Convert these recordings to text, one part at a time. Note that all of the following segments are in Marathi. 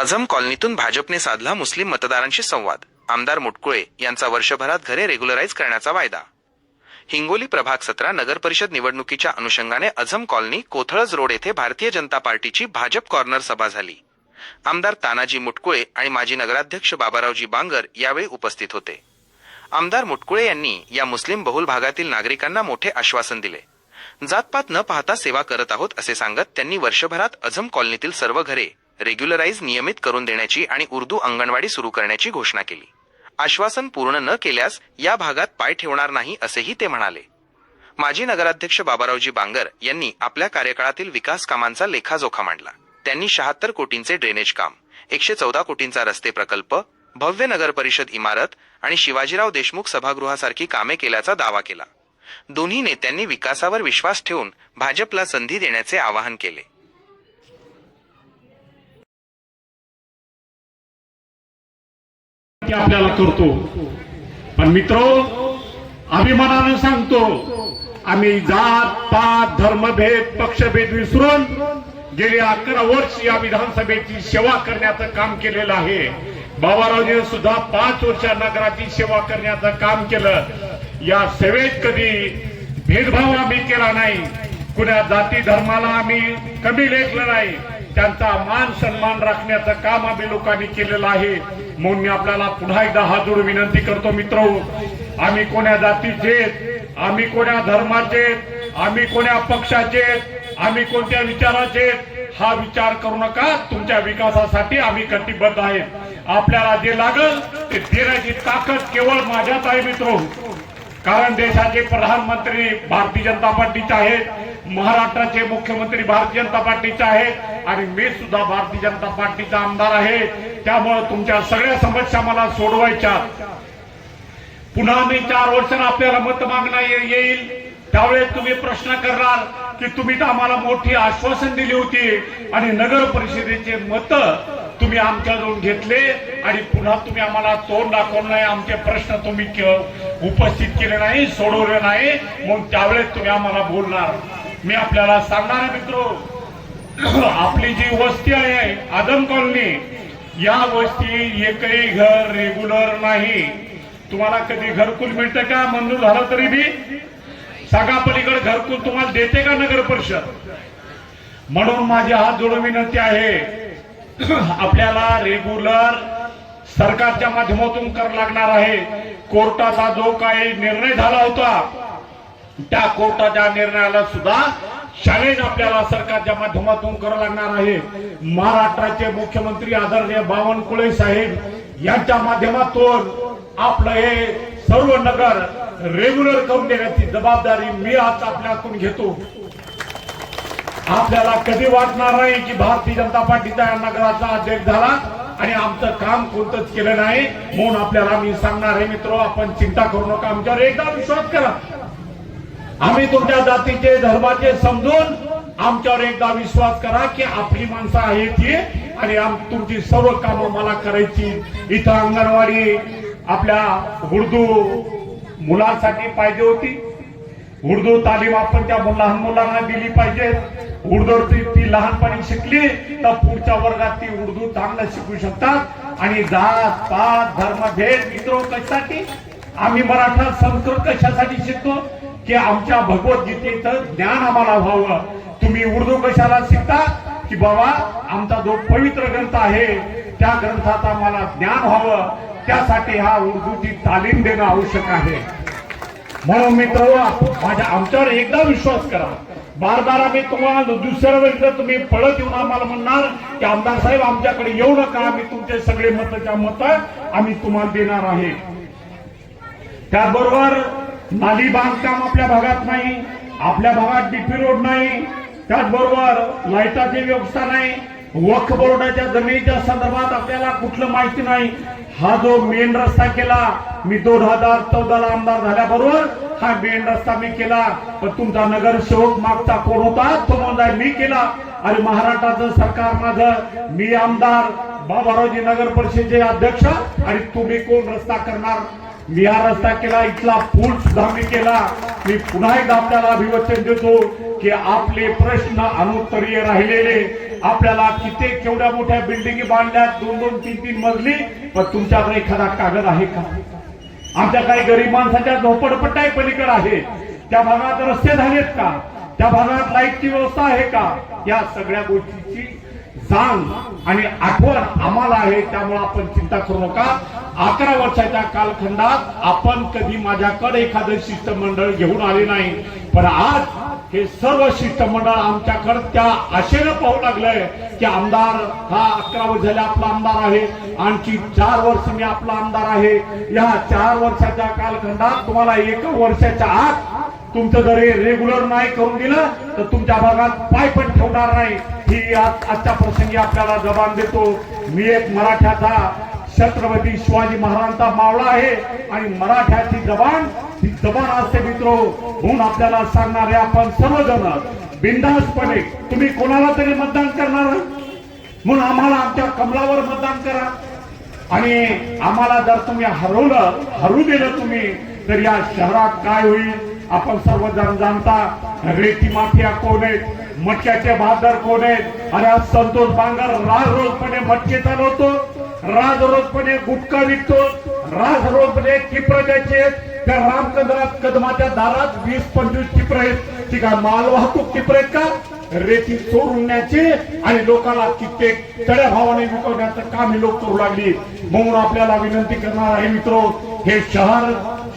अझम कॉलनीतून भाजपने साधला मुस्लिम मतदारांशी संवाद. आमदार मुटकुळे यांचा वर्षभरात घरे रेग्युलराईज करण्याचा वायदा. हिंगोली प्रभाग सतरा नगरपरिषद निवडणुकीच्या अनुषंगाने अझम कॉलनी कोथळज रोड येथे भारतीय जनता पार्टीची भाजप कॉर्नर सभा झाली. आमदार तानाजी मुटकुळे आणि माजी नगराध्यक्ष बाबारावजी बांगर यावेळी उपस्थित होते. आमदार मुटकुळे यांनी या मुस्लिम बहुल भागातील नागरिकांना मोठे आश्वासन दिले. जातपात न पाहता सेवा करत आहोत असे सांगत त्यांनी वर्षभरात अझम कॉलनीतील सर्व घरे रेग्युलराईज नियमित करून देण्याची आणि उर्दू अंगणवाडी सुरू करण्याची घोषणा केली. आश्वासन पूर्ण न केल्यास या भागात पाय ठेवणार नाही असेही ते म्हणाले. माजी नगराध्यक्ष बाबारावजी बांगर यांनी आपल्या कार्यकाळातील विकास कामांचा लेखाजोखा मांडला. त्यांनी शहात्तर कोटींचे ड्रेनेज काम एकशे चौदा कोटींचा रस्ते प्रकल्प भव्य नगर परिषद इमारत आणि शिवाजीराव देशमुख सभागृहासारखी कामे केल्याचा दावा केला. दोन्ही नेत्यांनी विकासावर विश्वास ठेवून भाजपला संधी देण्याचे आवाहन केले. ते आपल्याला करतो. पण मित्र अभिमानानं सांगतो आम्ही जात पात धर्मभेद पक्षभेद विसरून गेली अकरा वर्ष या विधानसभेची सेवा करण्याचं काम केलेलं आहे. बाबारावजीने सुद्धा पाच वर्ष नगराची सेवा करण्याचं काम केलं. या सेवेत कधी भेदभाव आम्ही केला नाही. कुण्या जाती धर्माला आम्ही कमी लेखलं नाही. त्यांचा मान सन्मान राखण्याचं काम आम्ही लोकांनी केलेलं आहे. म्हणून मी आपल्याला पुन्हा एकदा हात जोडून विनंती करतो मित्र आम्ही कोण्या जातीचे आम्ही कोण्या धर्माचे आम्ही कोण्या पक्षाचे आम्ही कोणत्या विचाराचे हा विचार करू नका. तुमच्या विकासासाठी आम्ही कटिबद्ध आहे. आपल्याला जे लागल ते देण्याची ताकद केवळ माझ्यात आहे मित्र कारण देशाचे प्रधानमंत्री भारतीय जनता पार्टीचे आहेत. महाराष्ट्राचे मुख्यमंत्री भारतीय जनता पार्टीचे आहेत आणि मी सुद्धा भारतीय जनता पार्टीचा आमदार आहे. त्यामुळे तुमच्या सगळ्या समस्या मला सोडवायच्या. पुन्हा मी चार वर्षांना आपल्याला मत मागणं येईल. त्यावेळेस तुम्ही प्रश्न करणार की तुम्ही तर आम्हाला मोठी आश्वासन दिली होती आणि नगर परिषदेचे मत तुम्ही आमच्याजवळ घेतले आणि पुन्हा तुम्ही आम्हाला तोंड दाखवलं नाही आमचे प्रश्न तुम्ही उपस्थित केले नाही सोडवले नाही. मग त्यावेळेस तुम्ही आम्हाला बोलणार. मी आपल्याला सांगणार आहे मित्र आपली जी वस्ती आहे आदम कॉलनी या वस्ती एकही घर रेग्युलर नाही. तुम्हाला कधी घरकुल मिळतं का? मंजूर झालं तरी बी? सांगा पलीकडे घरकुल तुम्हाला देते का नगर परिषद? म्हणून माझी हात जोडून विनंती आहे आपल्याला रेग्युलर सरकारच्या माध्यमातून कर लागणार आहे. कोर्टाचा जो काही निर्णय झाला होता त्या कोर्टाच्या निर्णयाला सुद्धा शाळेत आपल्याला सरकारच्या माध्यमातून करावं लागणार आहे. महाराष्ट्राचे मुख्यमंत्री आदरणीय बावनकुळे साहेब यांच्या माध्यमातून आपलं हे सर्व नगर रेग्युलर करून देण्याची जबाबदारी मी आज आपल्याकडून घेतो. आपल्याला कधी वाटणार नाही की भारतीय जनता पार्टीचा या नगराचा अध्यक्ष झाला आणि आमचं काम कोणतंच केलं नाही म्हणून आपल्याला मी सांगणार आहे मित्र आपण चिंता करू नका. आमच्यावर एकदा विश्वास करा. आम्ही तुमच्या जातीचे धर्माचे समजून आमच्यावर एकदा विश्वास करा की आपली माणसं आहेत ही आणि तुमची सर्व कामं मला करायची. इथं अंगणवाडी आपल्या उर्दू मुलांसाठी पाहिजे होती. उर्दू तालीम आपण त्या लहान मुलांना दिली पाहिजे. उर्दू ती ती लहानपणी शिकली तर पुढच्या वर्गात ती उर्दू चांगलं शिकू शकतात. आणि जात पात धर्म भेद मित्र कशासाठी? आम्ही मराठा संस्कृत कशासाठी शिकतो? की आमच्या भगवद्गीतेचं ज्ञान आम्हाला व्हावं. तुम्ही उर्दू कशाला शिकता? की बाबा आमचा जो पवित्र ग्रंथ आहे त्या ग्रंथाचं आम्हाला ज्ञान व्हावं. त्यासाठी हा उर्दूची तालीम देणं आवश्यक आहे. म्हणून मित्र माझ्या आमच्यावर एकदा विश्वास करा. बार बार आम्ही तुम्हाला दुसऱ्या वेळेला तुम्ही पळत येऊन आम्हाला म्हणणार की आमदार साहेब आमच्याकडे येऊ नका आम्ही तुमचे सगळे मतच्या मत आम्ही तुम्हाला देणार आहे. त्याचबरोबर नाली बांधकाम आपल्या भागात नाही आपल्या भागात डीपी रोड नाही. त्याचबरोबर लाईटाची व्यवस्था नाही. वक्फ बोर्डाच्या जमिनीच्या संदर्भात आपल्याला कुठलं माहिती नाही. हा जो मेन रस्ता केला मी दोन हजार चौदाला आमदार झाल्याबरोबर हा मेन रस्ता मी केला. पण तुमचा नगरसेवक मागचा कोण होता तो म्हणला मी केला. आणि महाराष्ट्राचं सरकार माझं. मी आमदार बाबारावजी नगर परिषदेचे अध्यक्ष आणि तुम्ही कोण रस्ता करणार? मी हा रस्ता केला इथला पूल सुद्धा मी केला. मी पुन्हा एकदा आपल्याला अभिवचन देतो की आपले प्रश्न अनुत्तरीय राहिलेले. आपल्याला कित्येक केवढ्या मोठ्या बिल्डिंगी बांधल्या दोन दोन तीन तीन मजली. पण तुमच्याकडे एखादा कागद आहे का? आमच्या काही गरीब माणसाच्या झोपडपट्ट्या पलीकडे आहे. त्या भागात रस्ते झालेत का? त्या भागात लाईटची व्यवस्था आहे का? या सगळ्या गोष्टीची जाण आणि आठवण आम्हाला आहे. त्यामुळे आपण चिंता करू नका. अकरा वर्षाच्या कालखंडात आपण कधी माझ्याकडे एखादं शिष्टमंडळ घेऊन आले नाही. पण आज हे सर्व शिष्टमंडळ आमच्याकडे त्या आशेनं पाहू लागलंय की आमदार हा अकरा वर्ष झाले आपला आमदार आहे. आणखी चार वर्ष मी आपला आमदार आहे. या चार वर्षाच्या कालखंडात तुम्हाला एक वर्षाच्या आत तुमचं जर रेग्युलर नाही करून दिलं तर तुमच्या भागात पाय पण ठेवणार नाही. ही आजच्या प्रसंगी आपल्याला जबान देतो. मी एक मराठ्याचा छत्रपती शिवाजी महाराजांचा मावळा आहे आणि मराठ्याची जबान ही जबान असते मित्र म्हणून आपल्याला सांगणारे आपण सर्वजण बिंदासपणे तुम्ही कोणाला तरी मतदान करणार? म्हणून आम्हाला आमच्या कमलावर मतदान करा. आणि आम्हाला जर तुम्ही हरवलं हरू दिलं तुम्ही तर या शहरात काय होईल? आपण सर्वजण जाणता रेती माफिया कोण आहेत? मटक्याचे बहादर कोण आहेत? आणि आज संतोष बांगर राज रोजपणे मटके चालवतो राज रोजपणे गुटखा विकतो राज रोजपणे चिप्र ज्याचे त्या रामचंद्र कदमाच्या दारात वीस पंचवीस चिप्र आहेत. ती काय माल वाहतूक चिप्र आहेत का? रेती चोरण्याचे आणि लोकांना कित्येक चढ्या भावाने विकवण्याचं काम ही लोक करू लागली. म्हणून आपल्याला विनंती करणार आहे मित्र हे शहर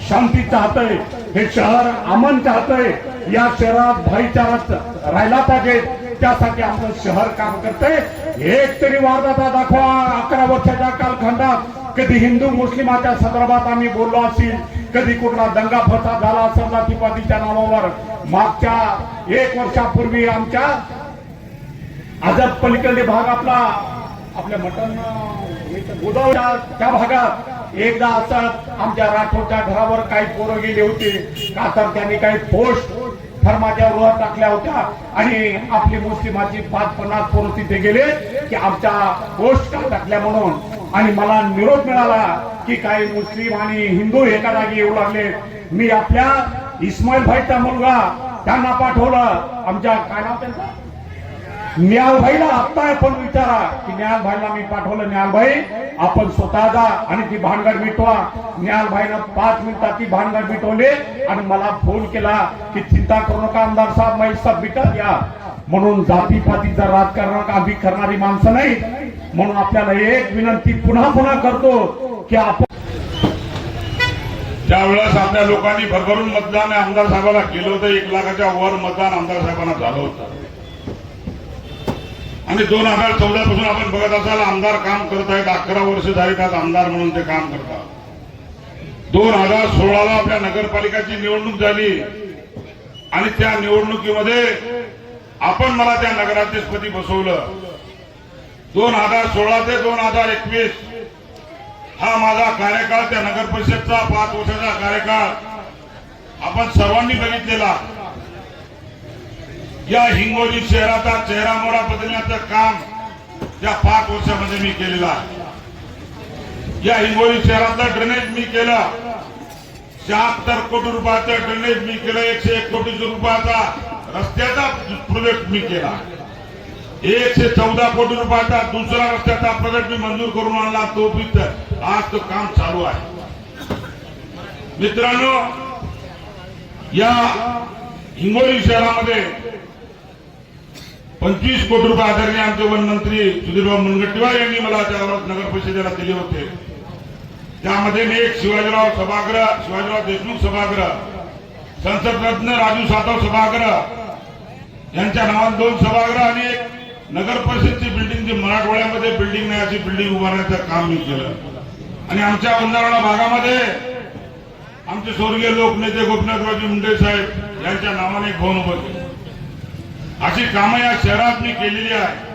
शांती चाहतंय हे शहर अमन चाहतंय या शहरात भाईचारात राहिला पाहिजे. त्यासाठी आपलं शहर काम करतंय. एक तरी वारदाता दाखवा. अकरा वर्षाच्या कालखंडात कधी हिंदू मुस्लिमाच्या संदर्भात आम्ही बोललो असेल कधी कुठला दंगा फसाद झाला असेल जातीपातीच्या नावावर. मागच्या एक वर्षापूर्वी आमच्या आझाद पलीकडे भाग आपला आपल्या मटन गोदावरी त्या भागात एकदा असं आमच्या राठोडच्या घरावर काही पोरं गेले होते. का तर त्यांनी काही पोस्ट धर्माच्या रोहात टाकल्या होत्या. आणि आपली मुस्लिमाची पाच पन्नास पोरं तिथे गेले की आमच्या गोष्ट टाकल्या म्हणून. आणि मला निरोप मिळाला की काही मुस्लिम आणि हिंदू एका जागी येऊ लागले. मी आपल्या इस्माईल भाईचा मुलगा त्यांना पाठवलं. आमच्या काय नाव त्यांचं? न्यालभाईला आत्ता आपण विचारा की न्यालभाईला मी पाठवलं. न्यालभाई आपण स्वतः जा आणि ती भानगड मिटवा. न्यालभाईनं पाच मिनिटात ती भानगड मिटवले आणि मला फोन केला की चिंता करू नका आमदार साहेब माई सब मिटत या. म्हणून जातीपातीचं राजकारण आम्ही करणारी माणसं नाही. म्हणून आपल्याला एक विनंती पुन्हा पुन्हा करतो की आपण त्यावेळेस आपल्या लोकांनी भरभरून मतदान आमदार साहेबाला केलं होतं एक लाखाच्या वर मतदान आमदार साहेबांना झालं होतं. आणि दोन हजार चौदा पासून आपण बघत असाल आमदार काम करत आहेत अकरा वर्ष झाली त्यात आमदार म्हणून ते काम करतात. दोन हजार सोळाला आपल्या नगरपालिकाची निवडणूक झाली. आणि त्या निवडणुकीमध्ये आपण मला त्या नगराध्यक्षपदी बसवलं. दोन हजार सोळा ते दोन हजार एकवीस हा माझा कार्यकाळ त्या नगर परिषदचा पाच वर्षाचा कार्यकाळ आपण सर्वांनी बघितलेला. या हिंगोली शहराचा चेहरा मोरा बदलण्याचं काम या पाच वर्षामध्ये मी केलेलं आहे. या हिंगोली शहरातलं ड्रेनेज मी केलं. शहात्तर कोटी रुपयाचं ड्रेनेज मी केलं. एकशे एक कोटी रुपयाचा रस्त्याचा प्रोजेक्ट मी केला. एकशे चौदा कोटी रुपयाचा दुसरा रस्त्याचा प्रोजेक्ट मी मंजूर करून आणला. तो आज तो काम चालू आहे. मित्रांनो या हिंगोली शहरामध्ये पंचवीस कोटी रुपये आदरणीय आमचे वनमंत्री सुधीरभाऊ मुनगट्टीवार यांनी मला त्यावर नगर परिषदेला दिले होते. त्यामध्ये मी एक शिवाजीराव सभागृह शिवाजीराव देशमुख सभागृह संसदरत्न राजू सातव सभागृह यांच्या नावात दोन सभागृह आणि एक नगर परिषदची बिल्डिंग जी मराठवाड्यामध्ये बिल्डिंग नाही अशी बिल्डिंग उभारण्याचं काम मी केलं. आणि आमच्या बंधारा भागामध्ये आमचे स्वर्गीय लोकनेते गोपीनाथरावजी मुंडे साहेब यांच्या नावाने एक भवन उभं केलं. अशी कामं या शहरात मी केलेली आहे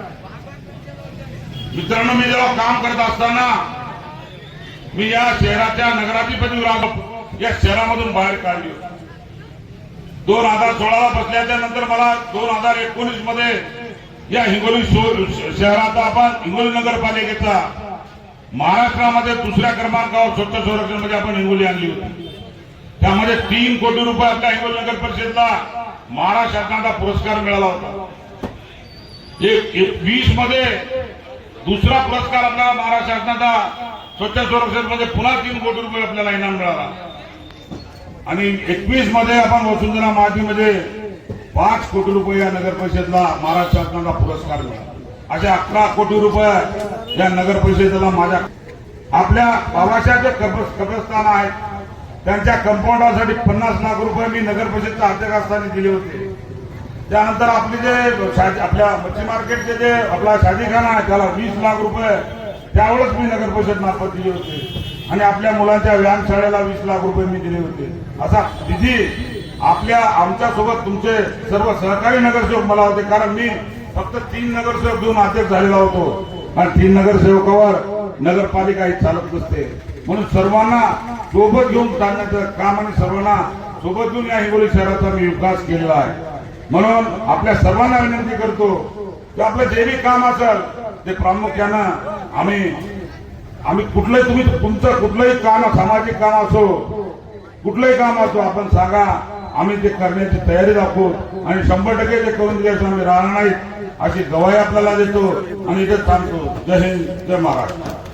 मित्रांनो मी जेव्हा काम करत असताना मी या शहराच्या नगराधिपती या शहरामधून बाहेर काढली दोन हजार सोळाला बसल्याच्या नंतर मला दोन हजार एकोणीसमध्ये या हिंगोली शहराचा आपण हिंगोली नगरपालिकेचा महाराष्ट्रामध्ये दुसऱ्या क्रमांकावर स्वच्छ संरक्षणमध्ये आपण हिंगोली आणली होती. त्यामध्ये तीन कोटी रुपये आपल्या हिंगोली नगर परिषदला महाराष्ट्र शासनाचा पुरस्कार मिळाला होता. वीसमध्ये दुसरा पुरस्कार आपल्याला महाराष्ट्र शासनाचा स्वच्छ संरक्षणमध्ये पुन्हा तीन कोटी रुपये आपल्याला इनाम मिळाला. आणि एकवीसमध्ये आपण वसुंधरा मध्ये पाच कोटी रुपये या नगर परिषदला महाराष्ट्र शासनाचा पुरस्कार मिळाला. अशा अकरा कोटी रुपये या नगर परिषदेला माझ्या आपल्या बाबाशाचे कब्रस्थान आहेत त्यांच्या कंपाऊंडासाठी पन्नास लाख रुपये मी नगर परिषदच्या अध्यक्ष असताना दिले होते. त्यानंतर आपले जे आपल्या मच्छी मार्केटचे जे आपला शादीखाना आहे त्याला वीस लाख रुपये त्यावेळेस मी नगर परिषद मार्फत दिले होते. आणि आपल्या मुलांच्या व्यायामशाळेला वीस लाख रुपये मी दिले होते. असा निधी आपल्या आमच्यासोबत तुमचे सर्व सहकारी नगरसेवक मला होते. कारण मी फक्त तीन नगरसेवक घेऊन अध्यक्ष झालेला होतो. आणि तीन नगरसेवकावर नगरपालिका ही चालत नसते. म्हणून सर्वांना सोबत घेऊन चालण्याचं काम आणि सर्वांना सोबत घेऊन या हिंगोली शहराचा मी विकास केलेला आहे. म्हणून आपल्या सर्वांना विनंती करतो की आपलं जे बी काम असेल ते प्रामुख्यानं आम्ही आम्ही कुठलंही तुम्ही तुमचं कुठलंही काम सामाजिक काम असो कुठलंही काम असो आपण सांगा आम्ही ते करण्याची तयारी दाखवू आणि शंभर टक्के ते करून दिल्यास आम्ही राहणार नाहीत अशी गवाही आपल्याला देतो आणि इथेच सांगतो जय हिंद जय महाराष्ट्र.